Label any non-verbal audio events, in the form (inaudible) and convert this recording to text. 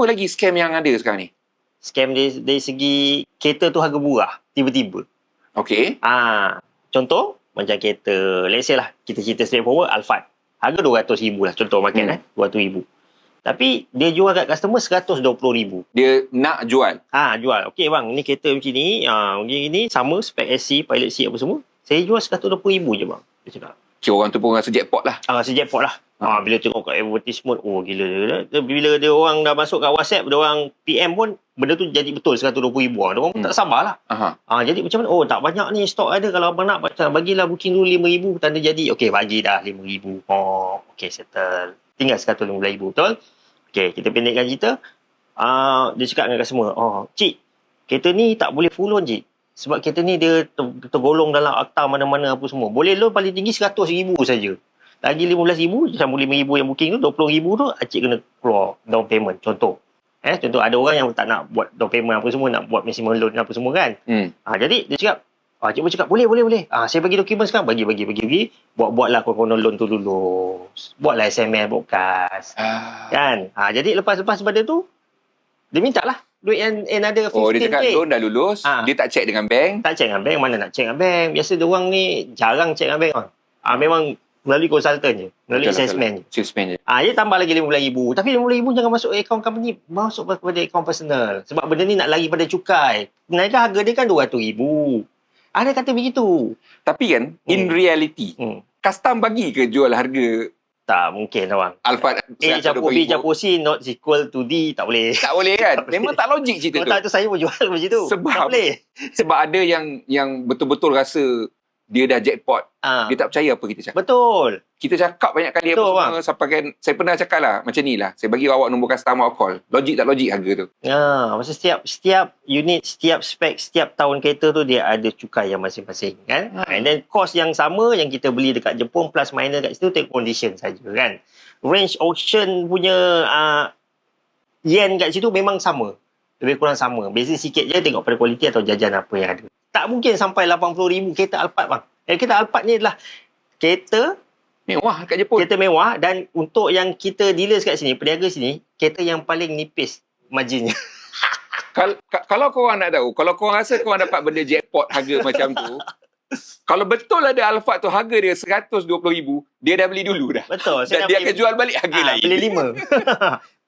Apa lagi scam yang ada sekarang ni? Scam dari, dari segi kereta tu harga murah. Tiba-tiba. Okey. Ah, contoh macam kereta, let's say lah, kita cerita straightforward, Alphard. Harga RM200,000 lah contoh market Hmm. eh, RM200,000. Tapi dia jual kat customer RM120,000. Dia nak jual. Ah, jual. Okey bang, ni kereta macam ni, ah, macam ni, sama spek SC, pilot seat apa semua. Saya jual RM120,000 je bang. Dia cakap. Kira orang tu pun rasa jackpot lah. Ah, rasa jackpot lah. Ah, bila tengok kat advertisement, oh gila dia. Bila dia orang dah masuk kat WhatsApp, dia orang PM pun, benda tu jadi betul RM120,000. Dia orang Hmm. tak sabar lah. Aha. Ah, jadi macam mana? Oh, tak banyak ni stok ada. Kalau abang nak, macam bagilah booking dulu RM5,000. Tanda jadi. Okey, bagi dah RM5,000. Oh, okey, settle. Tinggal RM115,000. Betul? Okey, kita pendekkan cerita. Ah, dia cakap dengan customer, oh, cik, kereta ni tak boleh full loan, cik. Sebab kereta ni dia ter- tergolong dalam akta mana-mana apa semua. Boleh loan paling tinggi RM100,000 saja. Lagi RM15,000, macam RM5,000 yang booking tu, RM20,000 tu, cik kena keluar down payment. Contoh. Eh, contoh ada orang yang tak nak buat down payment apa semua, nak buat maximum loan apa semua kan. Hmm. Ha, jadi dia cakap, ah, cik pun cakap, boleh, boleh, boleh. Ah, saya bagi dokumen sekarang. Bagi, bagi, bagi, bagi. Buat-buatlah konon loan tu dulu. Buatlah SMS, broadcast. Ah. Kan? Ha, jadi lepas-lepas pada tu, dia minta lah duit yang another 15 Oh, dia cakap loan dah lulus. Ah. Dia tak check dengan bank. Tak check dengan bank, mana nak check dengan bank. Biasa dia orang ni jarang check dengan bank. Ah, ah memang melalui consultant je. Melalui Betul lah, salesman je. Salesman je. Ah, dia tambah lagi RM15,000. Tapi RM15,000 jangan masuk akaun company. Masuk kepada akaun personal. Sebab benda ni nak lari pada cukai. Naikkan harga dia kan RM200,000. Ada kata begitu. Tapi kan, in Hmm. reality, Hmm. custom bagi ke jual harga Tak mungkin orang. Alphard A campur B 120,000? campur C not equal to D. Tak boleh. Tak boleh kan? (laughs) Tak boleh. Memang tak logik cerita Kalau tu. tak tu saya pun jual macam tu. Sebab- Tak boleh. Sebab ada yang yang betul-betul rasa dia dah jackpot. Ah, Dia tak percaya apa kita cakap. betul. Kita cakap banyak kali apa Betul, semua sampai kan saya pernah cakap lah macam ni lah. Saya bagi awak nombor customer call. Logik tak logik harga tu. Ya, masa setiap setiap unit, setiap spek, setiap tahun kereta tu dia ada cukai yang masing-masing kan. Hmm. And then cost yang sama yang kita beli dekat Jepun plus minor kat situ take condition saja kan. Range auction punya uh, yen kat situ memang sama. Lebih kurang sama. Beza sikit je tengok pada kualiti atau jajan apa yang ada. Tak mungkin sampai 80,000 kereta Alphard bang. Eh, kereta Alphard ni adalah kereta Mewah kat Jepun. kereta mewah dan untuk yang kita dealers kat sini, peniaga sini, kereta yang paling nipis marginnya. (laughs) Kal, ka- kalau korang nak tahu, kalau korang rasa korang dapat benda jackpot harga (laughs) macam tu, kalau betul ada Alphard tu harga dia RM120,000, dia dah beli dulu dah. Betul. Dan dia akan jual balik harga ah, lain. Beli lima. (laughs)